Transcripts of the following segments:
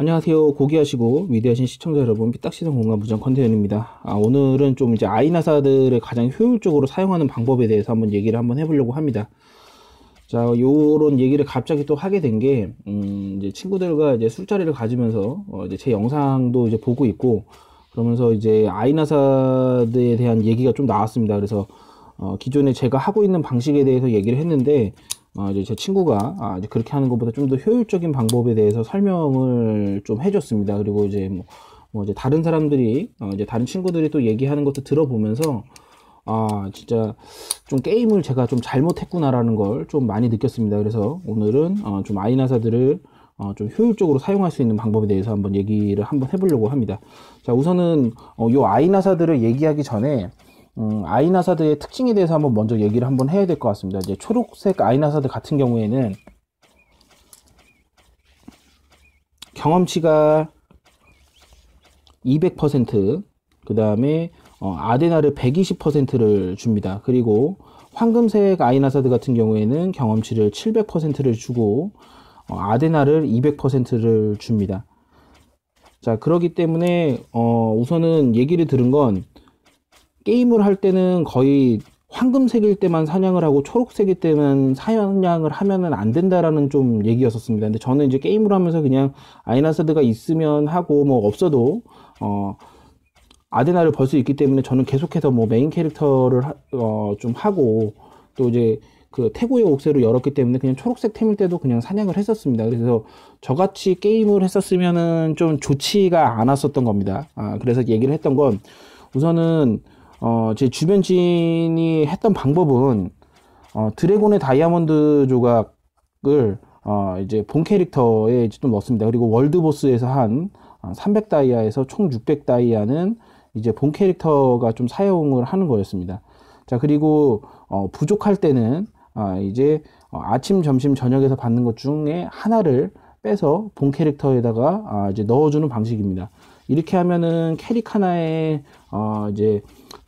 안녕하세요. 고기하시고 위대하신 시청자 여러분, 삐딱시선 공간 무전 컨테이너입니다. 아, 오늘은 좀 이제 아이나사들을 가장 효율적으로 사용하는 방법에 대해서 한번 얘기를 한번 해보려고 합니다. 자, 요런 얘기를 갑자기 또 하게 된 게, 음, 이제 친구들과 이제 술자리를 가지면서, 어, 이제 제 영상도 이제 보고 있고, 그러면서 이제 아이나사드에 대한 얘기가 좀 나왔습니다. 그래서, 어, 기존에 제가 하고 있는 방식에 대해서 얘기를 했는데, 어, 이제 제 친구가 아, 이제 그렇게 하는 것보다 좀 더 효율적인 방법에 대해서 설명을 좀 해줬습니다. 그리고 이제 뭐, 뭐 이제 다른 사람들이 어, 이제 다른 친구들이 또 얘기하는 것도 들어보면서 아 진짜 좀 게임을 제가 좀 잘못했구나라는 걸 좀 많이 느꼈습니다. 그래서 오늘은 어, 좀 아이나사들을 어, 좀 효율적으로 사용할 수 있는 방법에 대해서 한번 얘기를 한번 해보려고 합니다. 자 우선은 어, 요 아이나사들을 얘기하기 전에 음, 아이나사드의 특징에 대해서 한번 먼저 얘기를 한번 해야 될 것 같습니다. 이제 초록색 아이나사드 같은 경우에는 경험치가 200%, 그 다음에 어, 아데나를 120%를 줍니다. 그리고 황금색 아이나사드 같은 경우에는 경험치를 700%를 주고 어, 아데나를 200%를 줍니다. 자, 그러기 때문에 어, 우선은 얘기를 들은 건 게임을 할 때는 거의 황금색일 때만 사냥을 하고 초록색일 때만 사냥을 하면은 안 된다라는 좀 얘기였었습니다. 근데 저는 이제 게임을 하면서 그냥 아이나사드가 있으면 하고 뭐 없어도 어 아데나를 벌 수 있기 때문에 저는 계속해서 뭐 메인 캐릭터를 하, 어, 좀 하고 또 이제 그 태고의 옥새로 열었기 때문에 그냥 초록색 템일 때도 그냥 사냥을 했었습니다. 그래서 저같이 게임을 했었으면은 좀 좋지가 않았었던 겁니다. 아, 그래서 얘기를 했던 건 우선은 어, 제 주변 지인이 했던 방법은 어, 드래곤의 다이아몬드 조각을 어, 이제 본 캐릭터에 좀 넣습니다. 그리고 월드보스에서 한 300다이아에서 어, 총 600다이아는 이제 본 캐릭터가 좀 사용을 하는 거였습니다. 자, 그리고 어, 부족할 때는 어, 이제 어, 아침, 점심, 저녁에서 받는 것 중에 하나를 빼서 본 캐릭터에다가 아, 이제 넣어주는 방식입니다. 이렇게 하면은 캐릭 하나에 어, 이제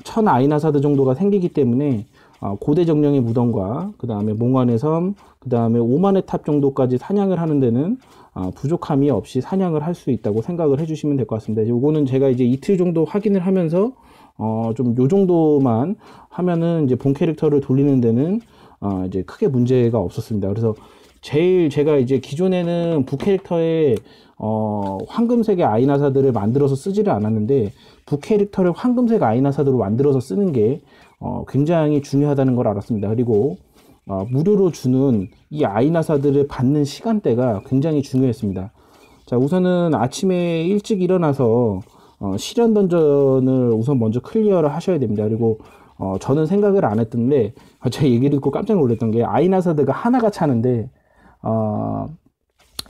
천 아이나사드 정도가 생기기 때문에 어, 고대 정령의 무덤과 그 다음에 몽환의 섬, 그 다음에 오만의 탑 정도까지 사냥을 하는 데는 어, 부족함이 없이 사냥을 할 수 있다고 생각을 해주시면 될 것 같습니다. 요거는 제가 이제 이틀 정도 확인을 하면서 어, 좀 요 정도만 하면은 이제 본 캐릭터를 돌리는 데는 어, 이제 크게 문제가 없었습니다. 그래서 제일 제가 이제 기존에는 부캐릭터에 어, 황금색의 아이나사들을 만들어서 쓰지를 않았는데 부캐릭터를 황금색 아이나사드로 만들어서 쓰는 게 어, 굉장히 중요하다는 걸 알았습니다. 그리고 어, 무료로 주는 이 아이나사들을 받는 시간대가 굉장히 중요했습니다. 자, 우선은 아침에 일찍 일어나서 어, 실현 던전을 우선 먼저 클리어를 하셔야 됩니다. 그리고 어, 저는 생각을 안 했던데 제가 얘기 듣고 깜짝 놀랐던 게 아이나사드가 하나가 차는데 어,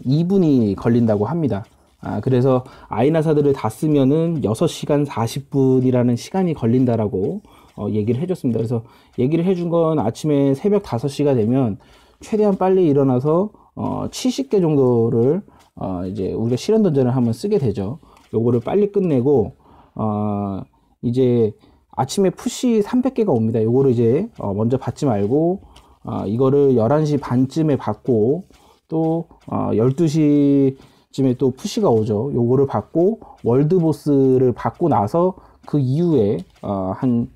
2분이 걸린다고 합니다. 아, 그래서 아이나사들을 다 쓰면은 6시간 40분이라는 시간이 걸린다라고 어, 얘기를 해줬습니다. 그래서 얘기를 해준 건 아침에 새벽 5시가 되면 최대한 빨리 일어나서 어, 70개 정도를 어, 이제 우리가 실현 던전을 한번 쓰게 되죠. 요거를 빨리 끝내고 어, 이제 아침에 푸시 300개가 옵니다. 요거를 이제 어, 먼저 받지 말고 어, 이거를 11시 반쯤에 받고 또 어, 12시쯤에 또 푸시가 오죠. 요거를 받고 월드보스를 받고 나서 그 이후에 어, 한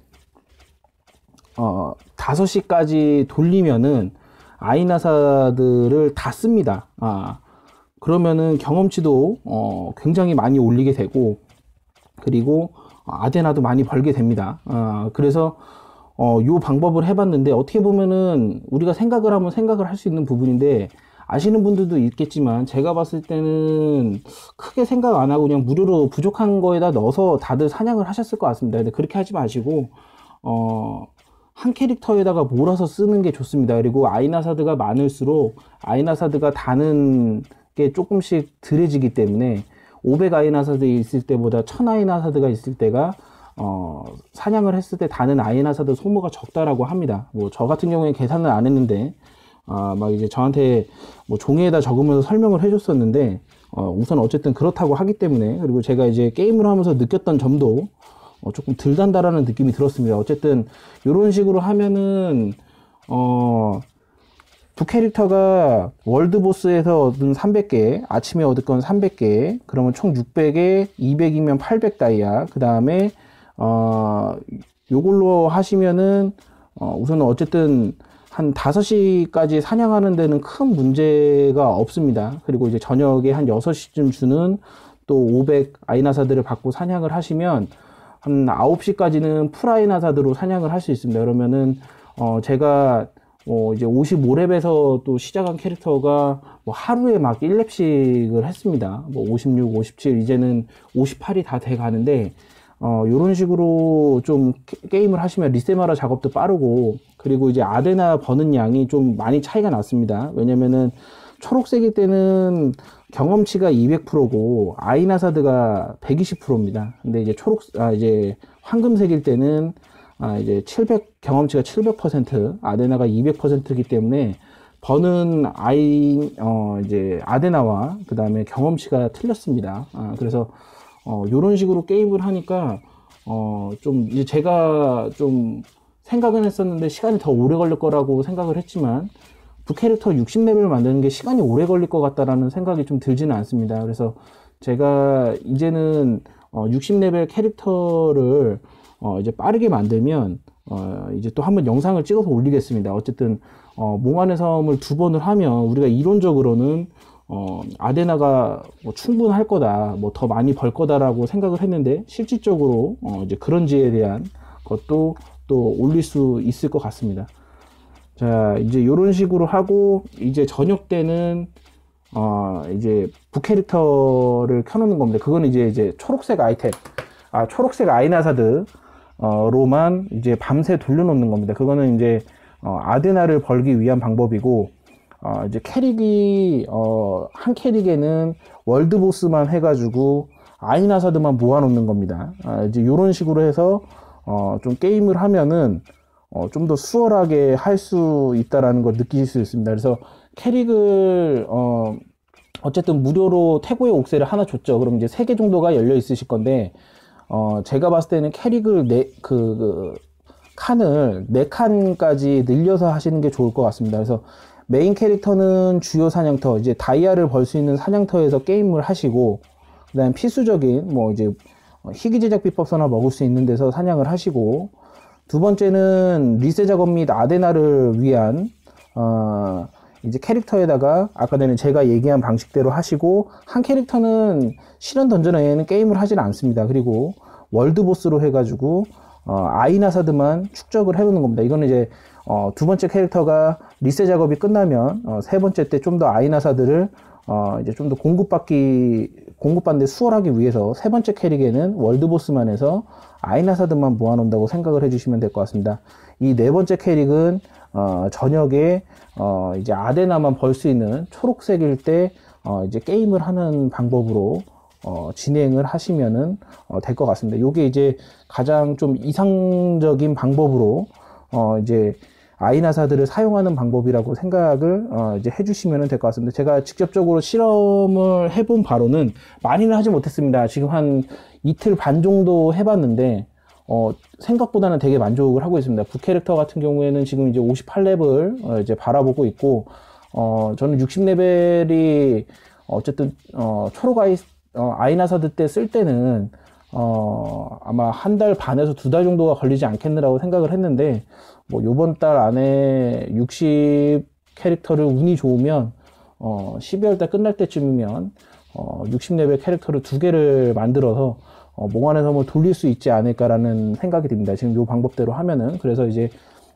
어, 5시까지 돌리면은 아이나사들을 다 씁니다. 아, 그러면은 경험치도 어, 굉장히 많이 올리게 되고 그리고 아데나도 많이 벌게 됩니다. 아, 그래서 어, 요 방법을 해봤는데 어떻게 보면은 우리가 생각을 하면 생각을 할 수 있는 부분인데 아시는 분들도 있겠지만 제가 봤을 때는 크게 생각 안 하고 그냥 무료로 부족한 거에다 넣어서 다들 사냥을 하셨을 것 같습니다. 근데 그렇게 하지 마시고 어, 한 캐릭터에다가 몰아서 쓰는 게 좋습니다. 그리고 아이나사드가 많을수록 아이나사드가 다는 게 조금씩 덜해지기 때문에 500 아이나사드 있을 때보다 1000 아이나사드가 있을 때가 어, 사냥을 했을 때 다는 아이나사드 소모가 적다라고 합니다. 뭐 저 같은 경우에 계산을 안 했는데 아, 막 이제 저한테 뭐 종이에다 적으면서 설명을 해줬었는데, 어, 우선 어쨌든 그렇다고 하기 때문에, 그리고 제가 이제 게임을 하면서 느꼈던 점도 어, 조금 덜 단다라는 느낌이 들었습니다. 어쨌든, 이런 식으로 하면은, 어, 북캐릭터가 월드보스에서 얻은 300개, 아침에 얻을 건 300개, 그러면 총 600에 200이면 800 다이아. 그 다음에, 어, 요걸로 하시면은, 어, 우선은 어쨌든 한 5시까지 사냥하는 데는 큰 문제가 없습니다. 그리고 이제 저녁에 한 6시쯤 주는 또 500 아이나사들을 받고 사냥을 하시면 한 9시까지는 풀아이나사드로 사냥을 할 수 있습니다. 그러면은, 어, 제가 어, 이제 55렙에서 또 시작한 캐릭터가 뭐 하루에 막 1렙씩을 했습니다. 뭐 56, 57, 이제는 58이 다 돼 가는데, 어, 요런 식으로 좀 게임을 하시면 리세마라 작업도 빠르고, 그리고 이제 아데나 버는 양이 좀 많이 차이가 났습니다. 왜냐면은 초록색일 때는 경험치가 200%고, 아이나사드가 120%입니다. 근데 이제 초록, 아, 이제 황금색일 때는 아, 이제 700, 경험치가 700%, 아데나가 200%이기 때문에 버는 아이, 어, 이제 아데나와 그 다음에 경험치가 틀렸습니다. 아, 그래서, 어, 요런 식으로 게임을 하니까, 어, 좀, 이제 제가 좀 생각은 했었는데 시간이 더 오래 걸릴 거라고 생각을 했지만, 부캐릭터 60레벨 만드는 게 시간이 오래 걸릴 것 같다라는 생각이 좀 들지는 않습니다. 그래서 제가 이제는 어, 60레벨 캐릭터를 어, 이제 빠르게 만들면, 어, 이제 또 한번 영상을 찍어서 올리겠습니다. 어쨌든, 어, 몽환의 섬을 두 번을 하면 우리가 이론적으로는, 어, 아데나가 뭐 충분할 거다, 뭐 더 많이 벌 거다라고 생각을 했는데, 실질적으로, 어, 이제 그런지에 대한 것도 또 올릴 수 있을 것 같습니다. 자, 이제 이런 식으로 하고, 이제 저녁 때는, 어, 이제 부캐릭터를 켜놓는 겁니다. 그거는 이제, 이제 초록색 아이템, 아, 초록색 아이나사드, 어, 로만 이제 밤새 돌려놓는 겁니다. 그거는 이제 어, 아데나를 벌기 위한 방법이고 어, 이제 캐릭이 어, 한 캐릭에는 월드 보스만 해가지고 아이나사드만 모아놓는 겁니다. 아, 이제 이런 식으로 해서 어, 좀 게임을 하면은 어, 좀 더 수월하게 할 수 있다라는 걸 느끼실 수 있습니다. 그래서 캐릭을 어, 어쨌든 무료로 태고의 옥새를 하나 줬죠. 그럼 이제 세 개 정도가 열려 있으실 건데 어, 제가 봤을 때는 캐릭을 네, 그, 그 칸을 네 칸까지 늘려서 하시는 게 좋을 것 같습니다. 그래서 메인 캐릭터는 주요 사냥터, 이제 다이아를 벌 수 있는 사냥터에서 게임을 하시고, 그 다음 필수적인, 뭐 이제 희귀 제작 비법서나 먹을 수 있는 데서 사냥을 하시고, 두 번째는 리세 작업 및 아데나를 위한, 어, 이제 캐릭터에다가 아까 전에 제가 얘기한 방식대로 하시고 한 캐릭터는 실현 던전 외에는 게임을 하지는 않습니다. 그리고 월드보스로 해가지고 어, 아이나사드만 축적을 해놓는 겁니다. 이거는 이제 어, 두 번째 캐릭터가 리세 작업이 끝나면 어, 세 번째 때 좀 더 아이나사드를 어, 이제 좀 더 공급받기 공급받는데 수월하기 위해서 세 번째 캐릭에는 월드보스만 해서 아이나사드만 모아놓는다고 생각을 해주시면 될 것 같습니다. 이 네 번째 캐릭은 어, 저녁에 어, 이제 아데나만 벌 수 있는 초록색일 때 어, 이제 게임을 하는 방법으로 어, 진행을 하시면은 어, 될 것 같습니다. 요게 이제 가장 좀 이상적인 방법으로 어, 이제 아이나사들을 사용하는 방법이라고 생각을 어, 이제 해주시면 될 것 같습니다. 제가 직접적으로 실험을 해본 바로는 많이는 하지 못했습니다. 지금 한 이틀 반 정도 해봤는데 어, 생각보다는 되게 만족을 하고 있습니다. 부캐릭터 같은 경우에는 지금 이제 58레벨 어, 이제 바라보고 있고, 어, 저는 60레벨이 어쨌든, 어, 초록 아이, 어, 아이나사드 때 쓸 때는, 어, 아마 한 달 반에서 두 달 정도가 걸리지 않겠느라고 생각을 했는데, 뭐, 요번 달 안에 60 캐릭터를 운이 좋으면, 어, 12월 달 끝날 때쯤이면, 어, 60레벨 캐릭터를 두 개를 만들어서, 어, 몽환의 섬을 돌릴 수 있지 않을까라는 생각이 듭니다. 지금 이 방법대로 하면은 그래서 이제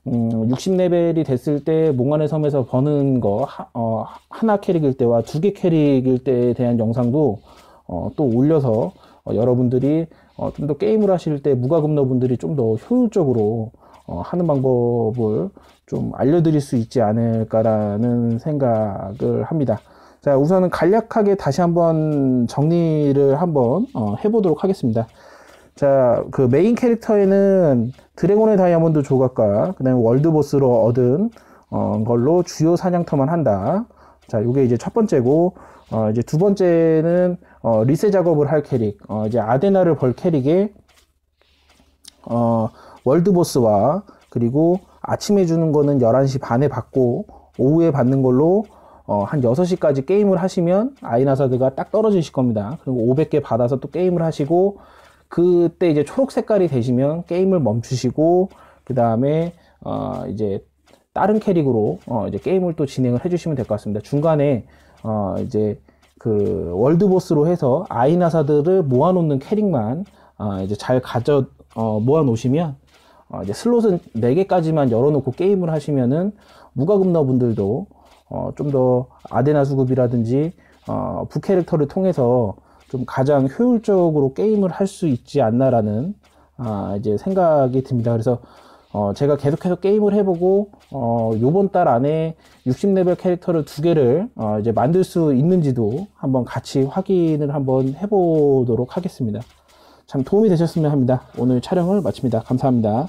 음, 60레벨이 됐을 때 몽환의 섬에서 버는 거 하, 어, 하나 캐릭일 때와 두 개 캐릭일 때에 대한 영상도 어, 또 올려서 어, 여러분들이 어, 좀 더 게임을 하실 때 무과금러 분들이 좀 더 효율적으로 어, 하는 방법을 좀 알려드릴 수 있지 않을까라는 생각을 합니다. 자, 우선은 간략하게 다시 한번 정리를 한번 어, 해보도록 하겠습니다. 자, 그 메인 캐릭터에는 드래곤의 다이아몬드 조각과 그 다음에 월드보스로 얻은 어, 걸로 주요 사냥터만 한다. 자, 요게 이제 첫 번째고, 어, 이제 두 번째는 어, 리세 작업을 할 캐릭, 어, 이제 아데나를 벌 캐릭에 어, 월드보스와 그리고 아침에 주는 거는 11시 반에 받고 오후에 받는 걸로 어, 한 6시까지 게임을 하시면 아이나사드가 딱 떨어지실 겁니다. 그리고 500개 받아서 또 게임을 하시고 그때 이제 초록 색깔이 되시면 게임을 멈추시고 그 다음에 어, 이제 다른 캐릭으로 어, 이제 게임을 또 진행을 해주시면 될 것 같습니다. 중간에 어, 이제 그 월드보스로 해서 아이나사드를 모아놓는 캐릭만 어, 이제 잘 가져 어, 모아놓으시면 어, 이제 슬롯은 4개까지만 열어놓고 게임을 하시면은 무과금너 분들도 어, 좀 더 아데나 수급이라든지 어, 부캐릭터를 통해서 좀 가장 효율적으로 게임을 할 수 있지 않나라는 아, 이제 생각이 듭니다. 그래서 어, 제가 계속해서 게임을 해보고 어, 요번 달 안에 60레벨 캐릭터를 두 개를 어, 이제 만들 수 있는지도 한번 같이 확인을 한번 해보도록 하겠습니다. 참 도움이 되셨으면 합니다. 오늘 촬영을 마칩니다. 감사합니다.